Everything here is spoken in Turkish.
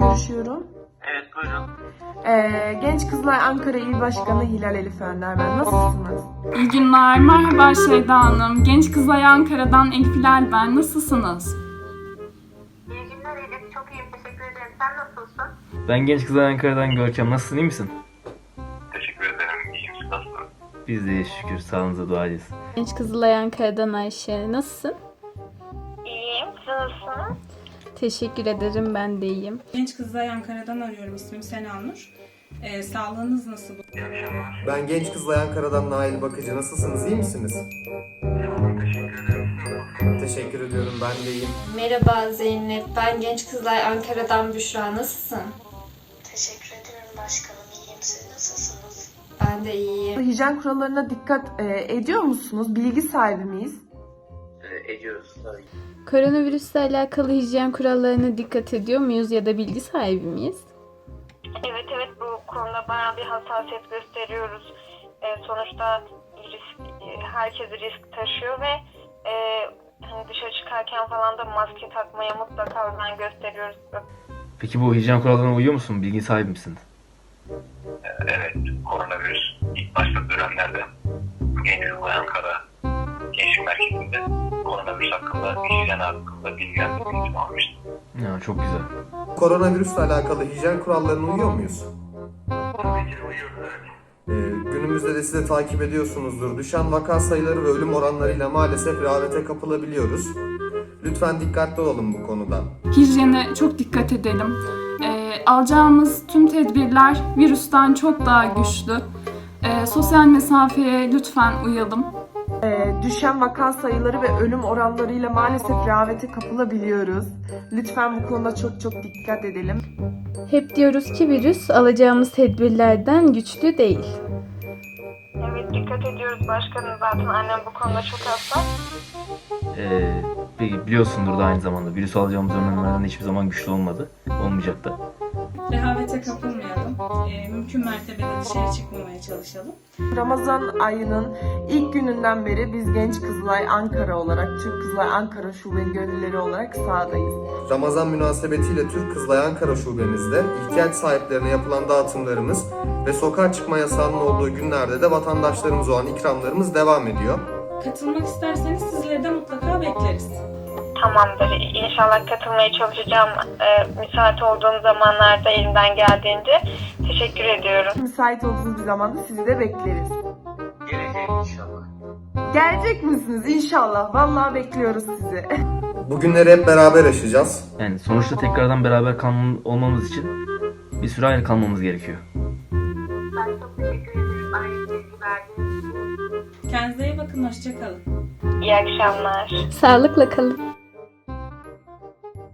görüşüyorum. Evet buyurun. Ee, Genç Kızlar Ankara İl Başkanı Hilal Elif Önder ben. Nasılsınız? İyi günler. Merhaba Şeyda Hanım. Genç Kızlar Ankara'dan Elif Hilal ben. Nasılsınız? İyi günler Elif. Çok iyiyim. Teşekkür ederim. Sen nasılsın? Ben Genç Kızlar Ankara'dan Görkem. Nasılsın? iyi misin? Teşekkür ederim. İyiyim. Siz nasılsınız? Biz de şükür. Sağlığınıza duacıyız. Genç Kızılay Ankara'dan Ayşe. Nasılsın? İyiyim. Siz nasılsınız? Teşekkür ederim ben de iyiyim. Genç Kızlar Ankara'dan arıyorum. İsmim Sena Nur. Ee, sağlığınız nasıl? Ben Genç Kızılay Ankara'dan Nail Bakıcı. Nasılsınız? iyi misiniz? Teşekkür ediyorum. Ben de iyiyim. Merhaba Zeynep, ben Genç Kızlar Ankara'dan Büşra. Nasılsın? Teşekkür ederim başkanım. İyiyim. Siz nasılsınız? Ben de iyiyim. Hijyen kurallarına dikkat e, ediyor musunuz? Bilgi sahibi miyiz? Ediyoruz tabii. Koronavirüsle alakalı hijyen kurallarına dikkat ediyor muyuz ya da bilgi sahibi miyiz? Evet evet bu konuda bayağı bir hassasiyet gösteriyoruz. Ee, sonuçta risk, herkes risk taşıyor ve e, hani dışarı çıkarken falan da maske takmaya mutlaka özen gösteriyoruz. Peki bu hijyen kurallarına uyuyor musun? Bilgi sahibi misin? Evet, koronavirüs ilk başta dönemlerde Genç Kızılay Ankara Gençlik Merkezi'nde koronavirüs hakkında, hijyen hakkında bilgilendirme eğitimi almıştım. Ya çok güzel. Koronavirüsle alakalı hijyen kurallarına uyuyor muyuz? Tabii ki uyuyoruz, evet. Ee, günümüzde de siz de takip ediyorsunuzdur. Düşen vaka sayıları ve ölüm oranlarıyla maalesef rehavete kapılabiliyoruz. Lütfen dikkatli olalım bu konuda. Hijyene çok dikkat edelim. Ee, alacağımız tüm tedbirler virüsten çok daha güçlü. Ee, sosyal mesafeye lütfen uyalım. E, düşen vaka sayıları ve ölüm oranlarıyla maalesef rehavete kapılabiliyoruz. Lütfen bu konuda çok çok dikkat edelim. Hep diyoruz ki virüs alacağımız tedbirlerden güçlü değil. Evet dikkat ediyoruz başkanım. Zaten annem bu konuda çok hassas. Ee, bi- biliyorsundur da aynı zamanda virüs alacağımız önlemlerden hiçbir zaman güçlü olmadı. Olmayacak da. Rehavete kapılmayalım. Ee, mümkün mertebe dışarı çıkmamaya çalışalım. Ramazan ayının ilk gününden beri biz Genç Kızılay Ankara olarak, Türk Kızılay Ankara Şube gönülleri olarak sahadayız. Ramazan münasebetiyle Türk Kızılay Ankara Şubemizde ihtiyaç sahiplerine yapılan dağıtımlarımız ve sokağa çıkma yasağının olduğu günlerde de vatandaşlarımıza olan ikramlarımız devam ediyor. Katılmak isterseniz sizleri de mutlaka bekleriz. Tamamdır. İnşallah katılmaya çalışacağım. Ee, müsait olduğum zamanlarda elimden geldiğince. Teşekkür ediyorum. Müsait olduğunuz bir zamanda sizi de bekleriz. Geleceğim inşallah. Gelecek misiniz? İnşallah. Vallahi bekliyoruz sizi. Bu günleri hep beraber yaşayacağız. Yani sonuçta tekrardan beraber kalmam- olmamız için bir süre ayrı kalmamız gerekiyor. Ben çok teşekkür ederim. Bilgi verdiğiniz için. Kendinize iyi bakın. Hoşçakalın. İyi akşamlar. Sağlıkla kalın.